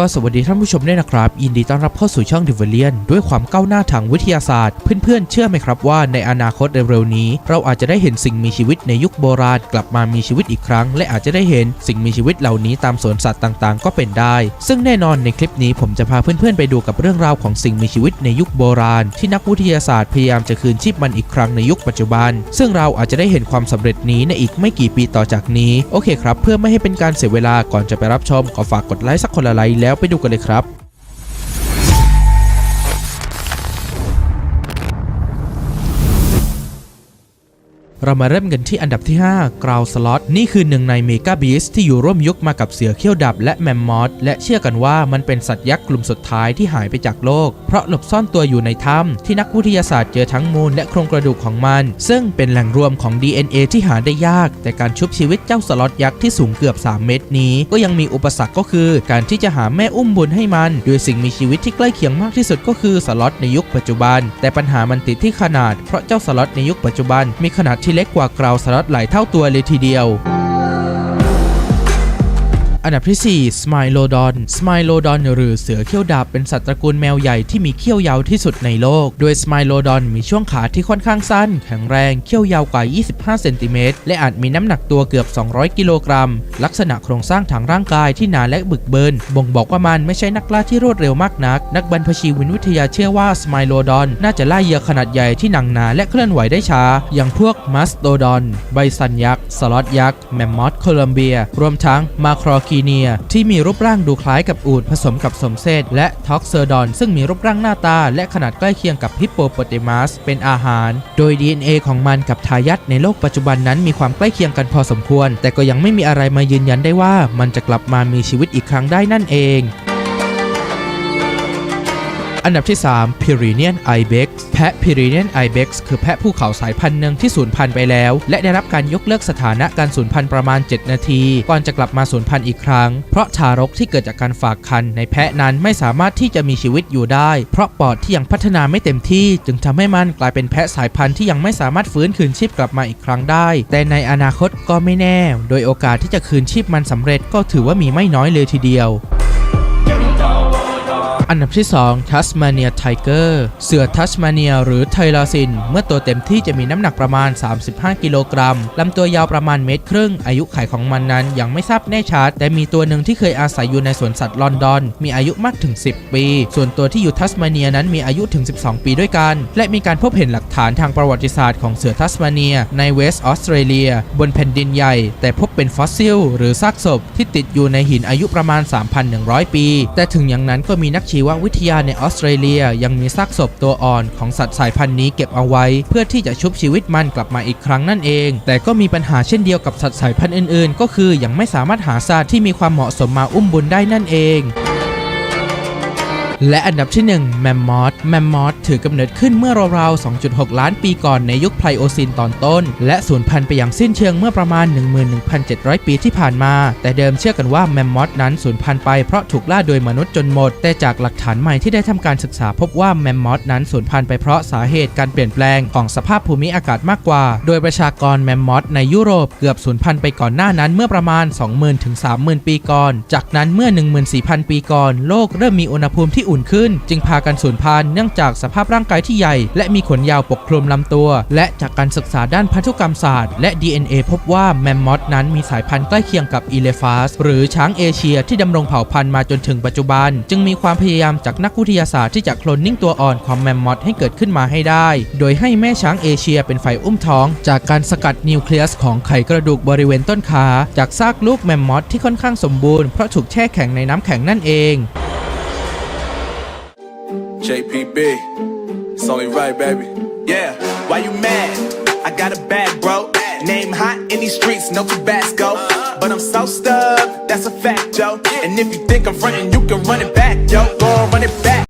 ก็สวัสดีท่านผู้ชมด้วยนะครับยินดีต้อนรับเข้าสู่ช่อง d e v i l i a n ด้วยความก้าวหน้าทางวิทยาศาสตร์ เพื่อนๆเชื่อไหมครับว่าในอนาคตเร็วๆนี้ เราอาจจะได้เห็นสิ่งมีชีวิตในยุคโบราณกลับมามีชีวิตอีกครั้ง และอาจจะได้เห็นสิ่งมีชีวิตเหล่านี้ตามสวนสัตว์ต่างๆ ก็เป็นได้ ซึ่งแน่นอนในคลิปนี้ผมจะพาเพื่อนๆไปดูกับเรื่องราวของสิ่งมีชีวิตในยุคโบราณ ที่นักวิทยาศาสตร์พยายามจะคืนชีพมันอีกครั้งในยุคปัจจุบัน ซึ่งเราอาจจะได้เห็นความสำเร็จนี้ในอีกไม่กี่ปีต่อจากนี้โอเคครับ เพื่อไม่ให้เป็นการเสียเวลาก่อนจะไปรับชมขอฝากกดไลค์สักคนละไลค์แล้วไปดูกันเลยครับ เรามาเริ่มกันที่อันดับที่5กราวสล็อตนี่คือหนึ่งในเมกาบีสที่อยู่ร่วมยุคมากับเสือเขี้ยวดับและแมมมอสและเชื่อกันว่ามันเป็นสัตว์ยักษ์กลุ่มสุดท้ายที่หายไปจากโลก เพราะหลบซ่อนตัวอยู่ในถ้ำที่นักวิทยาศาสตร์เจอทั้งมูลและโครงกระดูกของมัน ซึ่งเป็นแหล่งรวมของ DNA ที่หาได้ยาก แต่การชุบชีวิตเจ้าสล็อตยักษ์ที่สูงเกือบ 3 เมตรนี้ ก็ยังมีอุปสรรคก็คือ การที่จะหาแม่อุ้มบุญให้มัน โดยสิ่งมีชีวิตที่ใกล้เคียงมากที่สุดก็คือสล็อตในยุคปัจจุบัน แต่ปัญหามันติดที่ขนาดเพราะเจ้าสล็อตในยุคปัจจุบันมีขนาดที่เล็กกว่ากราวสล็อตหลายเท่าตัวเลยทีเดียว อันดับที่ 4 Smilodon Smilodon หรือเสือเขี้ยวดาบเป็นสัตว์ตระกูลแมวใหญ่ที่มีเขี้ยวยาวที่สุดในโลก โดย Smilodon มีช่วงขาที่ค่อนข้างสั้น แข็งแรง เขี้ยวยาวกว่า 25 เซนติเมตร และอาจมีน้ำหนักตัวเกือบ 200 กิโลกรัม ลักษณะโครงสร้างทางร่างกายที่หนาและบึกเบิน บ่งบอกว่ามันไม่ใช่นักล่าที่รวดเร็วมากนัก นักบรรพชีวินวิทยาเชื่อว่า Smilodon น่าจะล่าเหยื่อขนาดใหญ่ที่หนังหนาและเคลื่อนไหวได้ช้า อย่างพวก Mastodon ไบซันยักษ์ สล็อตยักษ์ แมมมอธโคลัมเบีย รวมทั้งมาครอคีเนีย ที่มีรูปร่างดูคล้ายกับอูฐผสมกับสมเซตและท็อกเซอร์ดอน ซึ่งมีรูปร่างหน้าตา และขนาดใกล้เคียงกับฮิปโปโปเตมัสเป็นอาหาร โดย DNA ของมันกับทายาทในโลกปัจจุบันนั้นมีความใกล้เคียงกันพอสมควร แต่ก็ยังไม่มีอะไรมายืนยันได้ว่ามันจะกลับมามีชีวิตอีกครั้งได้นั่นเอง อันดับที่ 3 Pyrenean Ibex แพะ Pyrenean Ibex คือแพะภูเขาสายพันธุ์หนึ่งที่สูญพันธุ์ไปแล้ว และได้รับการยกเลิกสถานะการสูญพันธุ์ประมาณ 7 นาที ก่อนจะกลับมาสูญพันธุ์อีกครั้ง เพราะทารกที่เกิดจากการฝากคันในแพะนั้นไม่สามารถที่จะมีชีวิตอยู่ได้ เพราะปอดที่ยังพัฒนาไม่เต็มที่ จึงทำให้มันกลายเป็นแพะสายพันธุ์ที่ยังไม่สามารถฟื้นคืนชีพกลับมาอีกครั้งได้ แต่ในอนาคตก็ไม่แน่ โดยโอกาสที่จะคืนชีพมันสำเร็จก็ถือว่ามีไม่น้อยเลยทีเดียว อันดับที่ 2 ทัสมาเนียไทเกอร์ เสือทัสมาเนียหรือไทลาซิน เมื่อตัวเต็มที่จะมีน้ำหนักประมาณ 35 กิโลกรัม ลำตัวยาวประมาณเมตรครึ่ง อายุไขของมันนั้นยังไม่ทราบแน่ชัด แต่มีตัวหนึ่งที่เคยอาศัยอยู่ในสวนสัตว์ลอนดอน มีอายุมากถึง 10 ปี ส่วนตัวที่อยู่ทัสมาเนียนั้นมีอายุถึง 12 ปีด้วยกัน และมีการพบเห็นหลักฐานทางประวัติศาสตร์ของเสือทัสมาเนีย ในเวสต์ออสเตรเลีย บนแผ่นดินใหญ่ แต่พบ เป็นฟอสซิล หรือซากศพที่ติดอยู่ในหินอายุประมาณ 3,100 ปี แต่ถึงอย่างนั้นก็มีนักชีววิทยาในออสเตรเลีย ยังมีซากศพตัวอ่อนของสัตว์สายพันธุ์นี้เก็บเอาไว้ เพื่อที่จะชุบชีวิตมันกลับมาอีกครั้งนั่นเอง แต่ก็มีปัญหาเช่นเดียวกับสัตว์สายพันธุ์อื่นๆ ก็คือยังไม่สามารถหาสัตว์ที่มีความเหมาะสมมาอุ้มบุญได้นั่นเอง และอันดับที่1แมมมอธแมมมอธถือกำเนิดขึ้นเมื่อราวๆ 2.6 ล้านปีก่อนในยุคไพลโอซินตอนต้น และสูญพันธุ์ไปอย่างสิ้นเชิงเมื่อประมาณ 11,700 ปีที่ผ่านมา แต่เดิมเชื่อกันว่าแมมมอธนั้นสูญพันธุ์ไปเพราะถูกล่าโดยมนุษย์จนหมด แต่จากหลักฐานใหม่ที่ได้ทำการศึกษาพบว่าแมมมอธนั้นสูญพันธุ์ไปเพราะสาเหตุการเปลี่ยนแปลงของสภาพภูมิอากาศมากกว่า โดยประชากรแมมมอธในยุโรปเกือบสูญพันธุ์ไปก่อนหน้านั้นเมื่อประมาณ 20,000ถึง30,000 ปีก่อน จากนั้นเมื่อ 14,000 ปีก่อน โลกเริ่มมีอุณหภูมิที่อุ่นขึ้น จึงพากันสูญพันธุ์เนื่องจากสภาพร่างกายที่ใหญ่ และมีขนยาวปกคลุมลำตัว และจากการศึกษาด้านพันธุกรรมศาสตร์ และ DNA พบว่าแมมมอธนั้นมีสายพันธุ์ใกล้เคียงกับอีเลฟาสหรือช้างเอเชียที่ดำรงเผ่าพันธุ์มาจนถึงปัจจุบัน จึงมีความพยายามจากนักวิทยาศาสตร์ที่จะโคลนนิ่งตัวอ่อนของแมมมอธให้เกิดขึ้นมาให้ได้ โดยให้แม่ช้างเอเชียเป็นฝ่ายอุ้มท้อง จากการสกัดนิวเคลียสของไขกระดูกบริเวณต้นขา จากซากลูกแมมมอธที่ค่อนข้างสมบูรณ์เพราะถูกแช่แข็งในน้ำแข็งนั่นเอง JPB, it's only right, baby. Yeah, why you mad? I got a bag, bro. Name hot in these streets, no Tabasco. But I'm so stubbed, that's a fact, yo. And if you think I'm frontin', you can run it back, yo. Go on, run it back.